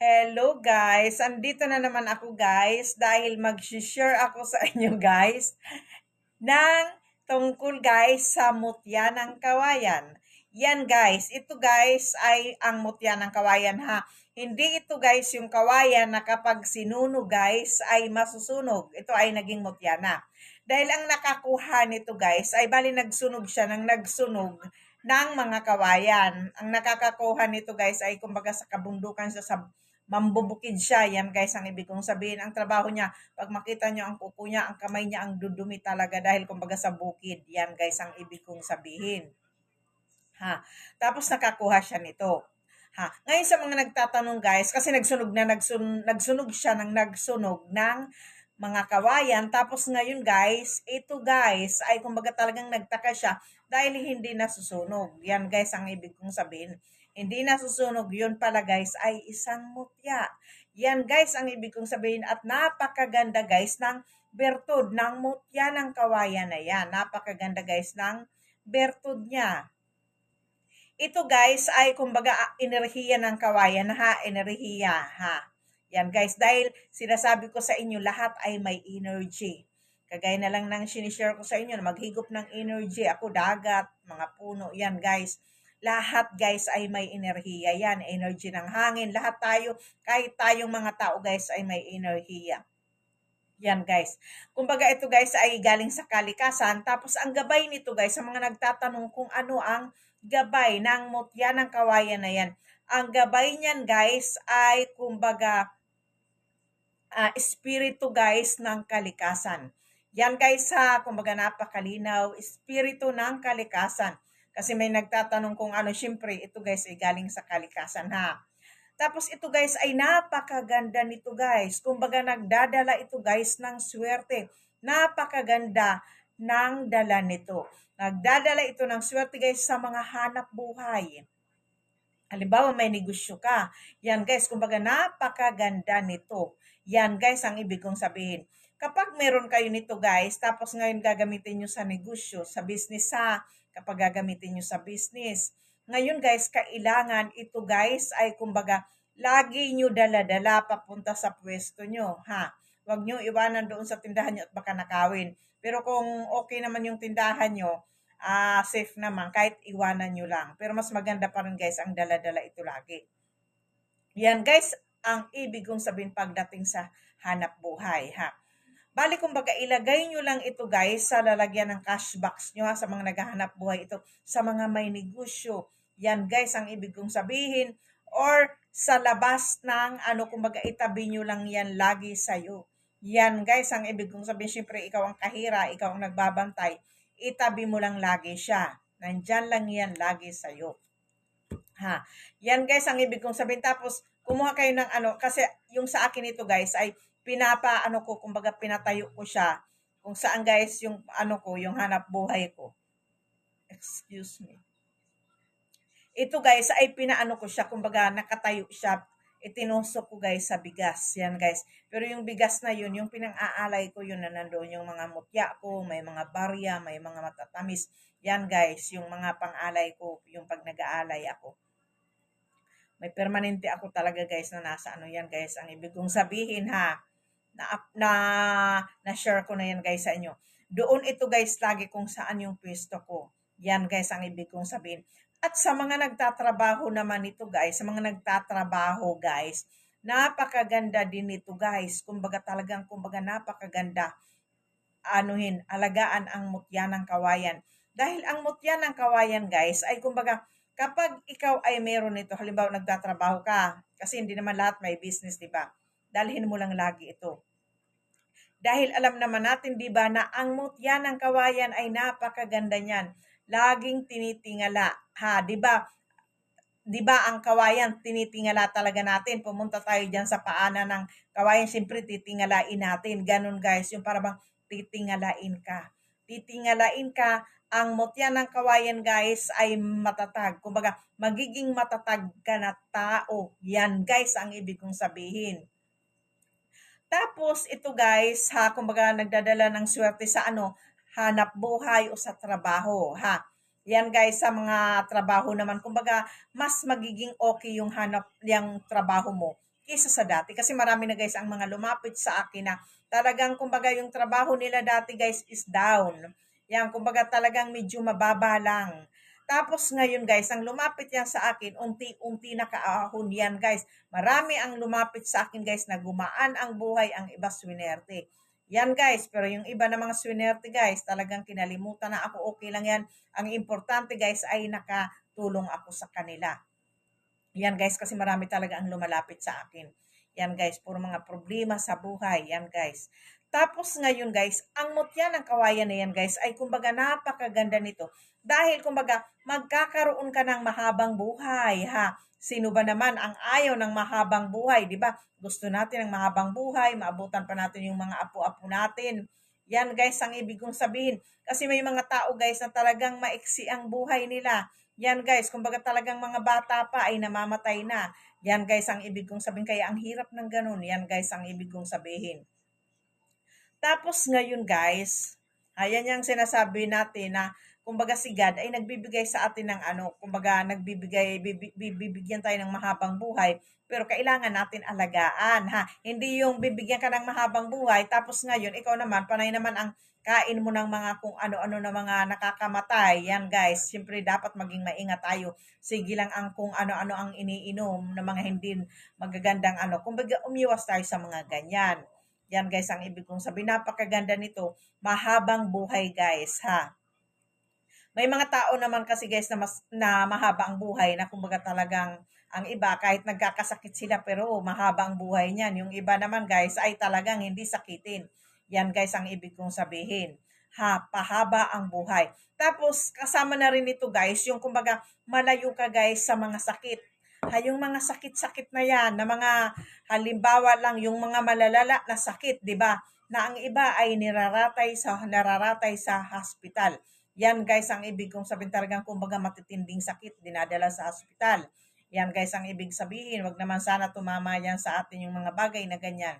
Hello guys! Andito na naman ako guys dahil mag-share ako sa inyo guys ng tungkol guys sa mutya ng kawayan. Yan guys, ito guys ay ang mutya ng kawayan ha. Hindi ito guys yung kawayan na kapag sinunog guys ay masusunog. Ito ay naging mutya na. Dahil ang nakakuha nito guys ay bali nagsunog siya ng nagsunog ng mga kawayan. Ang nakakakuha nito guys ay kumbaga sa kabundukan siya sa mambubukid siya. Yan guys ang ibig kong sabihin. Ang trabaho niya, pag makita niyo ang kuko niya, ang kamay niya ang dudumi talaga dahil kumbaga sa bukid. Yan guys ang ibig kong sabihin. Ha. Tapos nakakuha siya nito. Ha. Ngayon sa mga nagtatanong guys, kasi nagsunog na nagsun, nagsunog siya ng nagsunog ng mga kawayan. Tapos ngayon guys, ito guys ay kumbaga talagang nagtaka siya dahil hindi nasusunog. Yan guys ang ibig kong sabihin hindi nasusunog, yun pala guys ay isang mutya. Yan guys ang ibig kong sabihin at napakaganda guys ng bertud ng mutya ng kawayan na yan. Napakaganda guys ng bertud niya. Ito guys ay kumbaga enerhiya ng kawayan ha, enerhiya ha. Yan guys, dahil sinasabi ko sa inyo lahat ay may energy. Kagaya na lang ng sinishare ko sa inyo na maghigop ng energy. Ako dagat, mga puno, yan guys lahat guys ay may enerhiya yan, energy ng hangin. Lahat tayo, kahit tayong mga tao guys ay may enerhiya. Yan guys. Kumbaga ito guys ay galing sa kalikasan. Tapos ang gabay nito guys, sa mga nagtatanong kung ano ang gabay ng mutya ng kawayan na yan. Ang gabay niyan guys ay kumbaga uh, espiritu guys ng kalikasan. Yan guys ha, kumbaga napakalinaw, espiritu ng kalikasan. Kasi may nagtatanong kung ano, syempre, ito guys ay galing sa kalikasan ha. Tapos ito guys ay napakaganda nito guys. Kumbaga nagdadala ito guys ng swerte. Napakaganda ng dala nito. Nagdadala ito ng swerte guys sa mga hanap buhay. Halimbawa may negosyo ka. Yan guys, kumbaga napakaganda nito. Yan guys ang ibig kong sabihin. Kapag meron kayo nito guys, tapos ngayon gagamitin nyo sa negosyo, sa business ha, kapag gagamitin nyo sa business. Ngayon guys, kailangan ito guys ay kumbaga lagi nyo dala-dala papunta sa pwesto nyo. Ha? Huwag nyo iwanan doon sa tindahan nyo at baka nakawin. Pero kung okay naman yung tindahan nyo, uh, safe naman, kahit iwanan nyo lang. Pero mas maganda pa rin guys ang dala-dala ito lagi. Yan guys, ang ibig kong sabihin pagdating sa hanap buhay. Ha? Bali, kumbaga, ilagay nyo lang ito guys sa lalagyan ng cash box nyo ha, sa mga naghahanap buhay ito, sa mga may negosyo. Yan guys, ang ibig kong sabihin. Or sa labas ng, ano, kumbaga, itabi nyo lang yan lagi sa'yo. Yan guys, ang ibig kong sabihin, syempre, ikaw ang kahira, ikaw ang nagbabantay, itabi mo lang lagi siya. Nandyan lang yan lagi sa'yo. Ha. Yan guys, ang ibig kong sabihin. Tapos, kumuha kayo ng ano, kasi yung sa akin ito guys ay pinapa ano ko kumbaga pinatayo ko siya kung saan guys yung ano ko yung hanap buhay ko. Excuse me. Ito guys ay pinaano ko siya kumbaga nakatayo siya itinusok ko guys sa bigas. Yan guys. Pero yung bigas na yun yung pinang-aalay ko yun na nandoon yung mga mutya ko may mga barya may mga matatamis. Yan guys yung mga pang-alay ko yung pag nag-aalay ako. May permanente ako talaga guys na nasa ano yan guys ang ibig kong sabihin ha na, na, na share ko na yan guys sa inyo. Doon ito guys lagi kung saan yung pwesto ko. Yan guys ang ibig kong sabihin. At sa mga nagtatrabaho naman ito guys, sa mga nagtatrabaho guys, napakaganda din ito guys. Kumbaga talagang kumbaga napakaganda anuhin, alagaan ang mutya ng kawayan. Dahil ang mutya ng kawayan guys ay kumbaga kapag ikaw ay meron nito, halimbawa nagtatrabaho ka, kasi hindi naman lahat may business, di ba? Dalhin mo lang lagi ito. Dahil alam naman natin, di ba, na ang mutya ng kawayan ay napakaganda niyan. Laging tinitingala. Ha, di ba? Di ba ang kawayan, tinitingala talaga natin. Pumunta tayo diyan sa paanan ng kawayan, siyempre titingalain natin. Ganun guys, yung para bang titingalain ka. Titingalain ka, ang mutya ng kawayan guys ay matatag. Kumbaga, magiging matatag ka na tao. Yan guys ang ibig kong sabihin. Tapos ito guys, ha, kumbaga nagdadala ng swerte sa ano, hanap buhay o sa trabaho, ha. Yan guys, sa mga trabaho naman, kumbaga mas magiging okay yung hanap yung trabaho mo kaysa sa dati. Kasi marami na guys ang mga lumapit sa akin na talagang kumbaga yung trabaho nila dati guys is down. Yan, kumbaga talagang medyo mababa lang. Tapos ngayon guys, ang lumapit yan sa akin, unti-unti na kaahon yan guys. Marami ang lumapit sa akin guys na gumaan ang buhay, ang iba swinerte. Yan guys, pero yung iba na mga swinerte guys, talagang kinalimutan na ako, okay lang yan. Ang importante guys ay nakatulong ako sa kanila. Yan guys, kasi marami talaga ang lumalapit sa akin. Yan guys, puro mga problema sa buhay. Yan guys. Tapos ngayon guys, ang mutya ng kawayan na yan guys ay kumbaga napakaganda nito. Dahil kumbaga magkakaroon ka ng mahabang buhay ha. Sino ba naman ang ayaw ng mahabang buhay, di ba? Gusto natin ng mahabang buhay, maabutan pa natin yung mga apo-apo natin. Yan guys ang ibig kong sabihin. Kasi may mga tao guys na talagang maiksi ang buhay nila. Yan guys, kumbaga talagang mga bata pa ay namamatay na. Yan guys ang ibig kong sabihin. Kaya ang hirap ng ganun. Yan guys ang ibig kong sabihin. Tapos ngayon guys, ayan yung sinasabi natin na kumbaga si God ay nagbibigay sa atin ng ano, kumbaga nagbibigay, bibigyan tayo ng mahabang buhay, pero kailangan natin alagaan ha. Hindi yung bibigyan ka ng mahabang buhay, tapos ngayon ikaw naman, panay naman ang kain mo ng mga kung ano-ano na mga nakakamatay. Yan guys, siyempre dapat maging maingat tayo. Sige lang ang kung ano-ano ang iniinom na mga hindi magagandang ano. Kumbaga umiwas tayo sa mga ganyan. Yan guys, ang ibig kong sabihin. Napakaganda nito. Mahabang buhay guys, ha. May mga tao naman kasi guys na, mas, na mahaba ang buhay na kumbaga talagang ang iba kahit nagkakasakit sila pero mahaba ang buhay niyan. Yung iba naman guys ay talagang hindi sakitin. Yan guys ang ibig kong sabihin. Ha, pahaba ang buhay. Tapos kasama na rin ito guys, yung kumbaga malayo ka guys sa mga sakit ha, yung mga sakit-sakit na yan, na mga halimbawa lang yung mga malalala na sakit, 'di ba? Na ang iba ay niraratay sa nararatay sa hospital. Yan guys ang ibig kong sabihin talagang kumbaga matitinding sakit dinadala sa hospital. Yan guys ang ibig sabihin, wag naman sana tumama yan sa atin yung mga bagay na ganyan.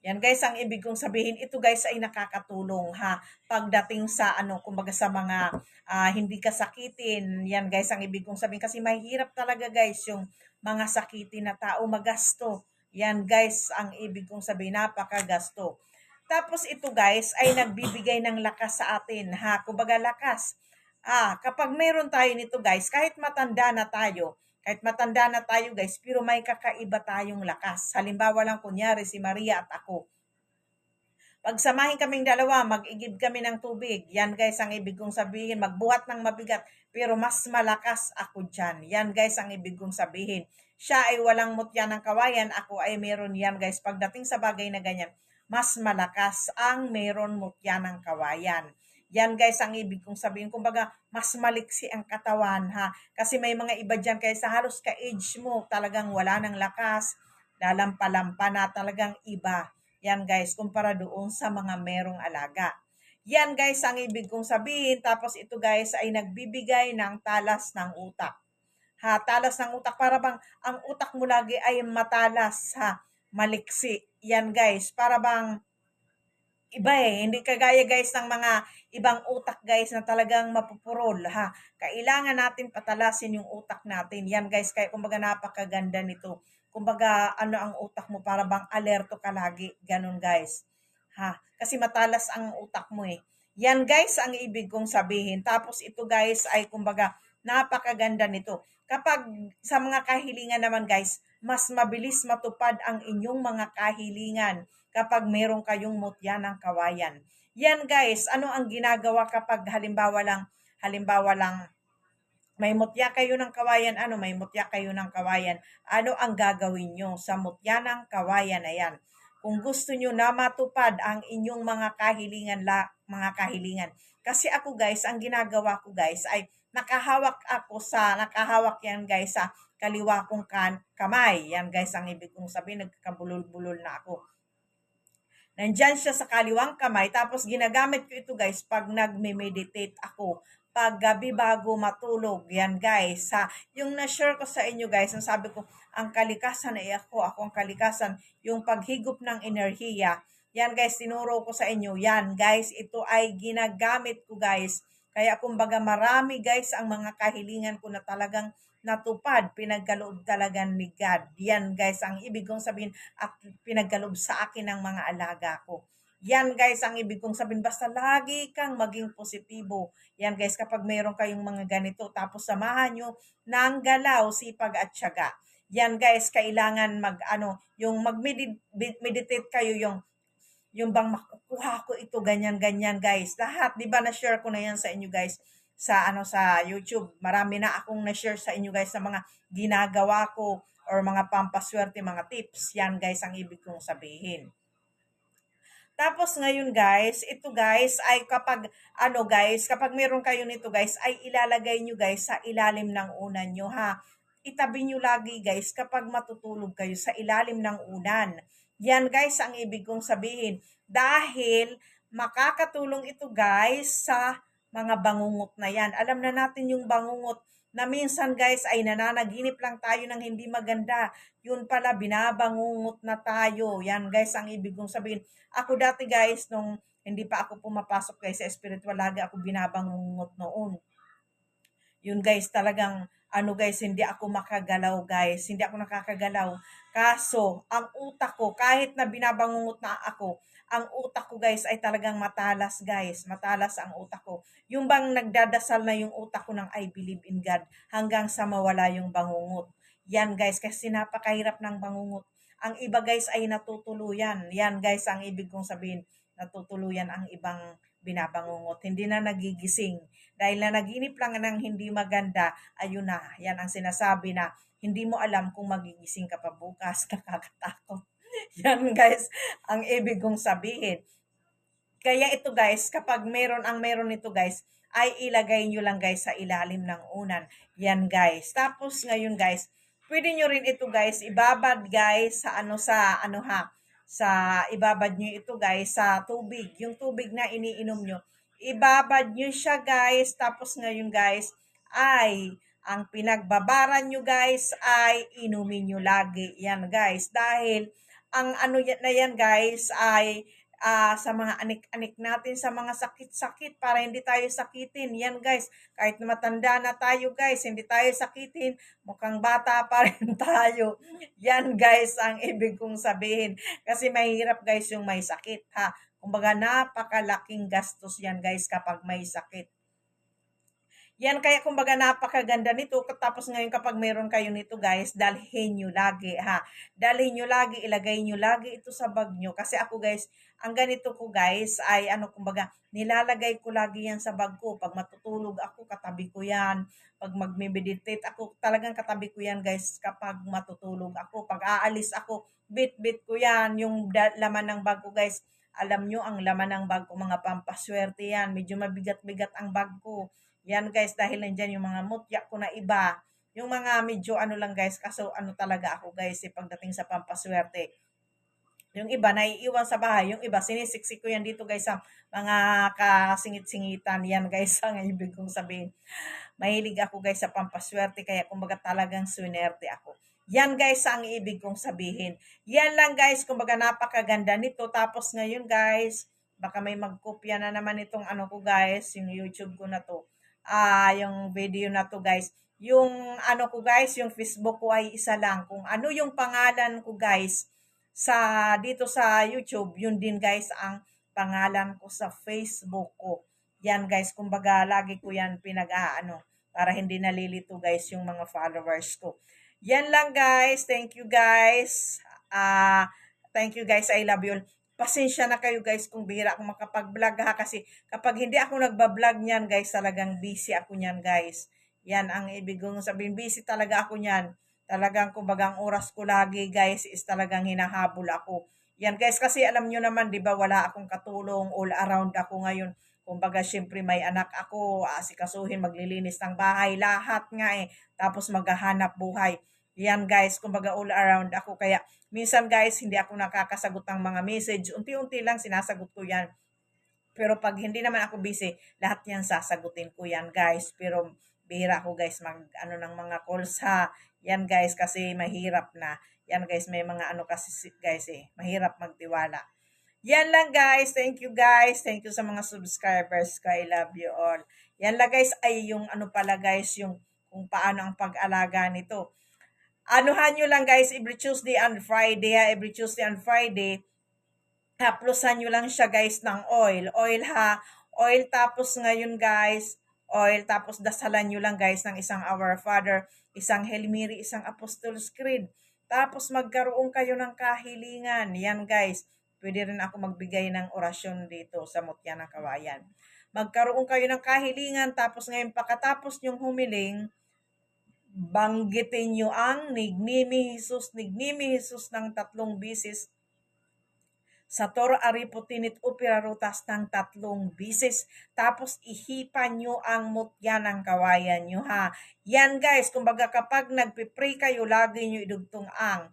Yan guys, ang ibig kong sabihin, ito guys ay nakakatulong ha. Pagdating sa ano, kumbaga sa mga uh, hindi kasakitin. Yan guys, ang ibig kong sabihin kasi mahirap talaga guys yung mga sakitin na tao magasto. Yan guys, ang ibig kong sabihin, napakagasto. Tapos ito guys ay nagbibigay ng lakas sa atin ha. Kumbaga lakas. Ah, kapag mayroon tayo nito guys, kahit matanda na tayo, kahit matanda na tayo guys, pero may kakaiba tayong lakas. Halimbawa lang kunyari si Maria at ako. Pagsamahin kaming dalawa, mag-igib kami ng tubig. Yan guys ang ibig kong sabihin. Magbuhat ng mabigat, pero mas malakas ako dyan. Yan guys ang ibig kong sabihin. Siya ay walang mutya ng kawayan, ako ay meron yan guys. Pagdating sa bagay na ganyan, mas malakas ang meron mutya ng kawayan. Yan guys ang ibig kong sabihin. Kumbaga, mas maliksi ang katawan ha. Kasi may mga iba dyan kaya sa halos ka-age mo, talagang wala ng lakas, lalampa-lampa na talagang iba. Yan guys, kumpara doon sa mga merong alaga. Yan guys ang ibig kong sabihin. Tapos ito guys ay nagbibigay ng talas ng utak. Ha, talas ng utak para bang ang utak mo lagi ay matalas ha, maliksi. Yan guys, para bang iba eh. Hindi kagaya guys ng mga ibang utak guys na talagang mapupurol ha. Kailangan natin patalasin yung utak natin. Yan guys, kaya kumbaga napakaganda nito. Kumbaga ano ang utak mo para bang alerto ka lagi. Ganun guys. Ha, kasi matalas ang utak mo eh. Yan guys ang ibig kong sabihin. Tapos ito guys ay kumbaga napakaganda nito. Kapag sa mga kahilingan naman guys, mas mabilis matupad ang inyong mga kahilingan kapag meron kayong mutya ng kawayan. Yan guys, ano ang ginagawa kapag halimbawa lang, halimbawa lang, may mutya kayo ng kawayan, ano, may mutya kayo ng kawayan, ano ang gagawin nyo sa mutya ng kawayan na yan? Kung gusto nyo na matupad ang inyong mga kahilingan, la, mga kahilingan. Kasi ako guys, ang ginagawa ko guys ay nakahawak ako sa, nakahawak yan guys sa kaliwa kong kan, kamay. Yan guys ang ibig kong sabihin, nagkabulol-bulol na ako. Nandyan siya sa kaliwang kamay. Tapos ginagamit ko ito guys pag nagme-meditate ako. Pag gabi bago matulog. Yan guys. Ha? Yung na-share ko sa inyo guys, ang sabi ko, ang kalikasan ay ako. Ako ang kalikasan. Yung paghigop ng enerhiya. Yan guys, tinuro ko sa inyo. Yan guys, ito ay ginagamit ko guys Kaya kumbaga marami guys ang mga kahilingan ko na talagang natupad, pinagkaloob talaga ni God. Yan guys ang ibig kong sabihin at pinagkaloob sa akin ng mga alaga ko. Yan guys ang ibig kong sabihin. Basta lagi kang maging positibo. Yan guys kapag mayroon kayong mga ganito tapos samahan nyo ng galaw, sipag at syaga. Yan guys, kailangan mag ano, yung mag-meditate kayo yung yung bang makukuha ko ito ganyan ganyan guys. Lahat 'di ba na-share ko na yan sa inyo guys sa ano sa YouTube. Marami na akong na-share sa inyo guys sa mga ginagawa ko or mga pampaswerte, mga tips. Yan guys ang ibig kong sabihin. Tapos ngayon guys, ito guys ay kapag ano guys, kapag meron kayo nito guys, ay ilalagay nyo guys sa ilalim ng unan nyo ha. Itabi nyo lagi guys kapag matutulog kayo sa ilalim ng unan. Yan guys ang ibig kong sabihin. Dahil makakatulong ito guys sa mga bangungot na yan. Alam na natin yung bangungot na minsan guys ay nananaginip lang tayo ng hindi maganda. Yun pala, binabangungot na tayo. Yan guys, ang ibig kong sabihin. Ako dati guys, nung hindi pa ako pumapasok guys sa spiritual, lagi ako binabangungot noon. Yun guys, talagang ano guys, hindi ako makagalaw guys. Hindi ako nakakagalaw. Kaso, ang utak ko, kahit na binabangungot na ako, ang utak ko guys ay talagang matalas guys. Matalas ang utak ko. Yung bang nagdadasal na yung utak ko ng I believe in God hanggang sa mawala yung bangungot. Yan guys, kasi napakahirap ng bangungot. Ang iba guys ay natutuluyan. Yan guys, ang ibig kong sabihin, natutuluyan ang ibang binabangungot. Hindi na nagigising. Dahil na naginip lang ng hindi maganda, ayun na, yan ang sinasabi na hindi mo alam kung magigising ka pa bukas, nakakatakot. Yan guys, ang ibig kong sabihin. Kaya ito guys, kapag meron ang meron nito guys, ay ilagay nyo lang guys sa ilalim ng unan. Yan guys. Tapos ngayon guys, pwede nyo rin ito guys, ibabad guys sa ano sa ano ha, sa ibabad nyo ito guys sa tubig. Yung tubig na iniinom nyo, ibabad nyo siya guys. Tapos ngayon guys, ay ang pinagbabaran nyo guys ay inumin nyo lagi. Yan guys. Dahil ang ano na yan guys ay uh, sa mga anik-anik natin sa mga sakit-sakit para hindi tayo sakitin. Yan guys, kahit na matanda na tayo guys, hindi tayo sakitin, mukhang bata pa rin tayo. Yan guys ang ibig kong sabihin. Kasi mahirap guys yung may sakit ha. Kumbaga napakalaking gastos yan guys kapag may sakit. Yan kaya kumbaga napakaganda nito. Tapos ngayon kapag meron kayo nito guys, dalhin nyo lagi ha. Dalhin nyo lagi, ilagay nyo lagi ito sa bag nyo. Kasi ako guys, ang ganito ko guys ay ano kumbaga, nilalagay ko lagi yan sa bag ko. Pag matutulog ako, katabi ko yan. Pag magme-meditate ako, talagang katabi ko yan guys kapag matutulog ako. Pag aalis ako, bit-bit ko yan. Yung laman ng bag ko guys. Alam nyo, ang laman ng bag ko, mga pampaswerte yan. Medyo mabigat-bigat ang bag ko yan guys, dahil nandyan yung mga mutya ko na iba. Yung mga medyo ano lang guys, kaso ano talaga ako guys, eh, pagdating sa pampaswerte. Yung iba, naiiwan sa bahay. Yung iba, sinisiksik ko yan dito guys sa mga kasingit-singitan. Yan guys, ang ibig kong sabihin. Mahilig ako guys sa pampaswerte, kaya kumbaga talagang swinerte ako. Yan guys ang ibig kong sabihin. Yan lang guys, kumbaga napakaganda nito. Tapos ngayon guys, baka may magkopya na naman itong ano ko guys, yung YouTube ko na to uh, yung video na to guys. Yung ano ko guys, yung Facebook ko ay isa lang. Kung ano yung pangalan ko guys sa dito sa YouTube, yun din guys ang pangalan ko sa Facebook ko. Yan guys, kumbaga lagi ko yan pinag-aano para hindi nalilito guys yung mga followers ko. Yan lang guys. Thank you guys. Uh, thank you guys. I love you pasensya na kayo guys kung bihira ako makapag-vlog ha kasi kapag hindi ako nagba-vlog niyan guys talagang busy ako niyan guys. Yan ang ibig kong sabihin busy talaga ako niyan. Talagang kumbaga ang oras ko lagi guys is talagang hinahabol ako. Yan guys kasi alam nyo naman 'di ba wala akong katulong all around ako ngayon. Kumbaga syempre may anak ako, asikasuhin, maglilinis ng bahay, lahat nga eh. Tapos maghahanap buhay. Yan guys, kumbaga all around ako kaya Minsan guys, hindi ako nakakasagot ng mga message. Unti-unti lang sinasagot ko yan. Pero pag hindi naman ako busy, lahat yan sasagutin ko yan guys. Pero bihira ako guys mag ano ng mga calls ha. Yan guys kasi mahirap na. Yan guys may mga ano kasi guys eh. Mahirap magtiwala. Yan lang guys. Thank you guys. Thank you sa mga subscribers. I love you all. Yan lang guys ay yung ano pala guys, yung kung paano ang pag-alaga nito. Anuhan nyo lang guys, every Tuesday and Friday ha, every Tuesday and Friday, haplusan nyo lang siya guys ng oil. Oil ha, oil tapos ngayon guys, oil tapos dasalan nyo lang guys ng isang Our Father, isang Hail Mary, isang Apostles' Creed. Tapos magkaroon kayo ng kahilingan. Yan guys, pwede rin ako magbigay ng orasyon dito sa Mutya ng Kawayan. Magkaroon kayo ng kahilingan tapos ngayon pagkatapos nyong humiling, banggitin nyo ang Nignimi Jesus, Nignimi Jesus ng tatlong bisis sa Toro Ariputinit Upirarutas ng tatlong bisis. Tapos ihipan nyo ang mutya ng kawayan nyo ha. Yan guys, kumbaga kapag nagpipray kayo, lagi nyo idugtong ang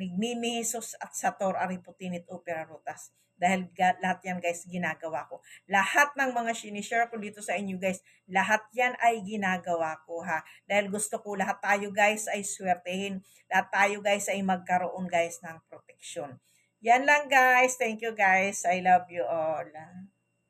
Nignimi Jesus at sa Toro Ariputinit Upirarutas. Dahil lahat yan guys ginagawa ko. Lahat ng mga sinishare ko dito sa inyo guys, lahat yan ay ginagawa ko ha. Dahil gusto ko lahat tayo guys ay swertehin. Lahat tayo guys ay magkaroon guys ng protection. Yan lang guys. Thank you guys. I love you all.